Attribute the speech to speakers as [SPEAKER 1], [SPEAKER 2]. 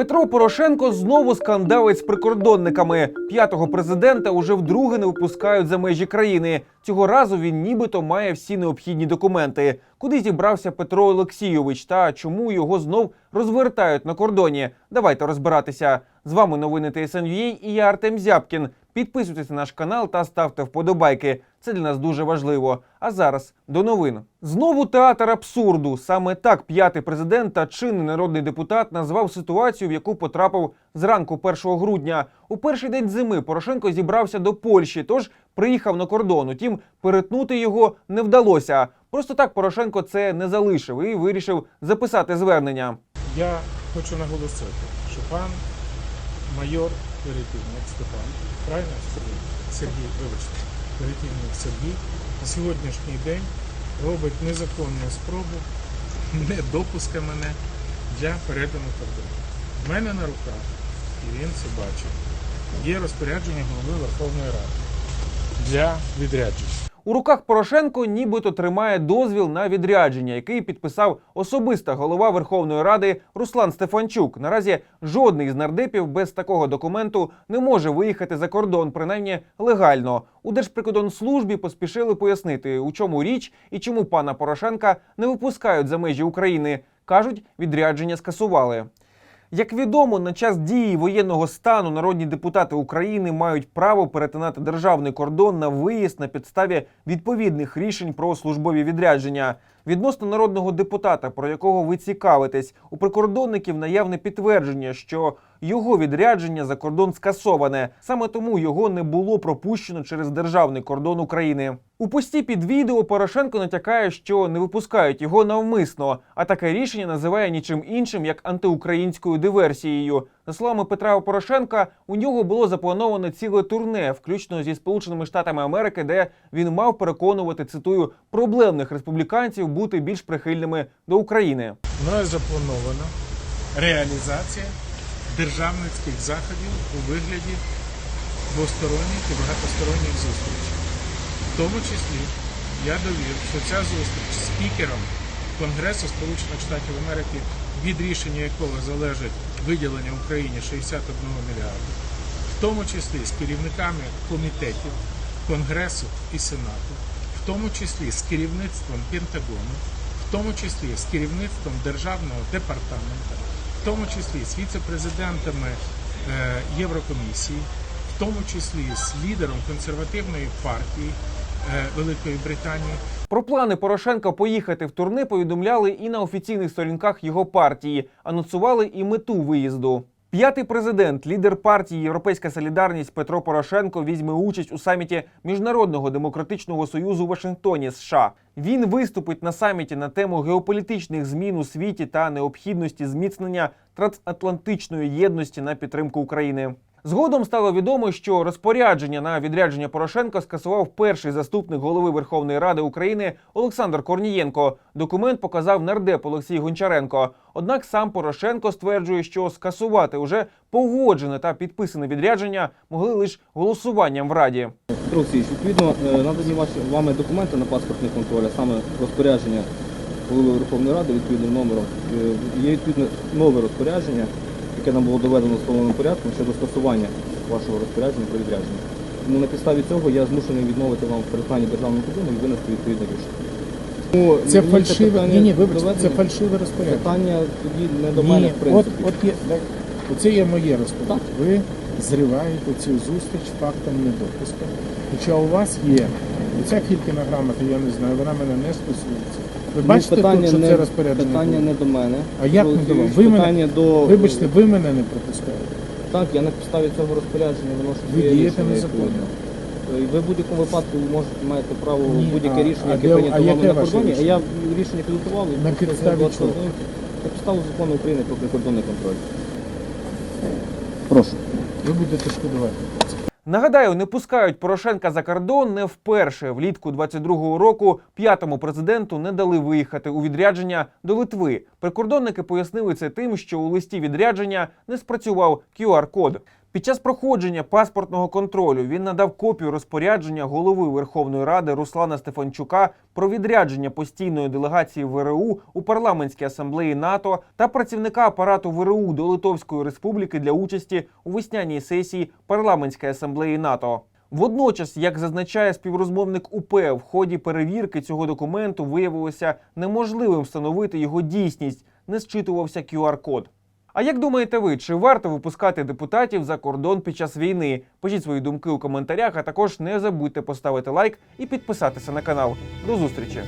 [SPEAKER 1] Петро Порошенко знову скандалить з прикордонниками. П'ятого президента уже вдруге не випускають за межі країни. Цього разу він нібито має всі необхідні документи. Куди зібрався Петро Олексійович та чому його знов розвертають на кордоні? Давайте розбиратися. З вами новини ТСНЮА і я Артем Зябкін. Підписуйтесь на наш канал та ставте вподобайки. Це для нас дуже важливо. А зараз до новин. Знову театр абсурду. Саме так п'ятий президент та чинний народний депутат назвав ситуацію, в яку потрапив зранку 1 грудня. У перший день зими Порошенко зібрався до Польщі, тож приїхав на кордон. Утім, перетнути його не вдалося. Просто так Порошенко це не залишив і вирішив записати звернення.
[SPEAKER 2] Я хочу наголосити, що пан майор Перетівник Степан, правильно Сергій? Сергій, вибачте, Перетівник Сергій на сьогоднішній день робить незаконну спробу не допуска мене для передану кордону. В мене на руках, і він це бачив, є розпорядження голови Верховної Ради для відрядження.
[SPEAKER 1] У руках Порошенко нібито тримає дозвіл на відрядження, який підписав особиста голова Верховної Ради Руслан Стефанчук. Наразі жодний з нардепів без такого документу не може виїхати за кордон, принаймні легально. У Держприкордонслужбі поспішили пояснити, у чому річ і чому пана Порошенка не випускають за межі України. кажуть, відрядження скасували. Як відомо, на час дії воєнного стану народні депутати України мають право перетинати державний кордон на виїзд на підставі відповідних рішень про службові відрядження. Відносно народного депутата, про якого ви цікавитесь, у прикордонників наявне підтвердження, що його відрядження за кордон скасоване. Саме тому його не було пропущено через державний кордон України. У пості під відео Порошенко натякає, що не випускають його навмисно, а таке рішення називає нічим іншим як антиукраїнською диверсією. За словами Петра Порошенка, у нього було заплановано ціле турне, включно зі Сполученими Штатами Америки, де він мав переконувати цитую проблемних республіканців бути більш прихильними до України.
[SPEAKER 2] Мною запланована реалізація державницьких заходів у вигляді двосторонніх і багатосторонніх зустрічей. В тому числі я довів, що ця зустріч з спікером Конгресу Сполучених Штатів Америки, від рішення якого залежить виділення Україні 61 мільярда, в тому числі з керівниками комітетів Конгресу і Сенату, в тому числі з керівництвом Пентагону, в тому числі з керівництвом Державного департаменту, в тому числі з віце-президентами е, Єврокомісії, в тому числі з лідером консервативної партії е, Великої Британії.
[SPEAKER 1] Про плани Порошенка поїхати в турне повідомляли і на офіційних сторінках його партії, анонсували і мету виїзду. П'ятий президент, лідер партії Європейська Солідарність Петро Порошенко візьме участь у саміті Міжнародного демократичного союзу у Вашингтоні, США. Він виступить на саміті на тему геополітичних змін у світі та необхідності зміцнення трансатлантичної єдності на підтримку України. Згодом стало відомо, що розпорядження на відрядження Порошенка скасував перший заступник голови Верховної Ради України Олександр Корнієнко. Документ показав нардеп Олексій Гончаренко. Однак сам Порошенко стверджує, що скасувати уже погоджене та підписане відрядження могли лише голосуванням в Раді.
[SPEAKER 3] Петро відповідно, е, надані ваші вами документи на паспортний контроль, а саме розпорядження голови Верховної Ради відповідним номером. Е, Є відповідне нове розпорядження, яке нам було доведено встановленим порядком щодо скасування вашого розпорядження про відрядження. Тому на підставі цього я змушений відмовити вам в перетині державного кордону і винести відповідне рішення. Тому
[SPEAKER 2] Це фальшиве.
[SPEAKER 3] питання
[SPEAKER 2] Ні, ні, вибачте, це фальшиве розпорядження.
[SPEAKER 3] Питання тоді не до мене,
[SPEAKER 2] Ні,
[SPEAKER 3] в
[SPEAKER 2] от,
[SPEAKER 3] принципі.
[SPEAKER 2] от є, так, оце є моє розпорядження. Ви зриваєте цю зустріч фактом недопуску. Хоча у вас є оця кількіна грамота, я не знаю, вона мене не стосується. Ви
[SPEAKER 3] Тому
[SPEAKER 2] бачите
[SPEAKER 3] питання
[SPEAKER 2] тут, що
[SPEAKER 3] не,
[SPEAKER 2] це розпорядження?
[SPEAKER 3] питання
[SPEAKER 2] було?
[SPEAKER 3] не до мене.
[SPEAKER 2] А як не до вас? Ви мене-
[SPEAKER 3] до
[SPEAKER 2] Вибачте, ви мене не пропускаєте.
[SPEAKER 3] Так, я на підставі цього розпорядження виношу
[SPEAKER 2] Ви
[SPEAKER 3] своє
[SPEAKER 2] дієте
[SPEAKER 3] рішення
[SPEAKER 2] незаконно.
[SPEAKER 3] І Ви в будь-якому випадку можете маєте право
[SPEAKER 2] Ні,
[SPEAKER 3] будь-яке
[SPEAKER 2] а-
[SPEAKER 3] рішення,
[SPEAKER 2] а
[SPEAKER 3] яке
[SPEAKER 2] де-
[SPEAKER 3] прийнято вами
[SPEAKER 2] яке
[SPEAKER 3] на
[SPEAKER 2] ваше
[SPEAKER 3] кордоні. А
[SPEAKER 2] рішення?
[SPEAKER 3] я рішення підготував. і
[SPEAKER 2] На підставі чого?
[SPEAKER 3] На підставі закону України про прикордонний контроль. Прошу.
[SPEAKER 2] Ви будете шкодувати.
[SPEAKER 1] Нагадаю, не пускають Порошенка за кордон не вперше. Влітку 22-го року п'ятому президенту не дали виїхати у відрядження до Литви. Прикордонники пояснили це тим, що у листі відрядження не спрацював QR-код. Під час проходження паспортного контролю він надав копію розпорядження голови Верховної Ради Руслана Стефанчука про відрядження постійної делегації ВРУ у парламентській асамблеї НАТО та працівника апарату ВРУ до Литовської Республіки для участі у весняній сесії парламентської асамблеї НАТО. Водночас, як зазначає співрозмовник УП, в ході перевірки цього документу виявилося неможливим встановити його дійсність, не зчитувався QR-код. А як думаєте ви, чи варто випускати депутатів за кордон під час війни? Пишіть свої думки у коментарях, а також не забудьте поставити лайк і підписатися на канал. До зустрічі!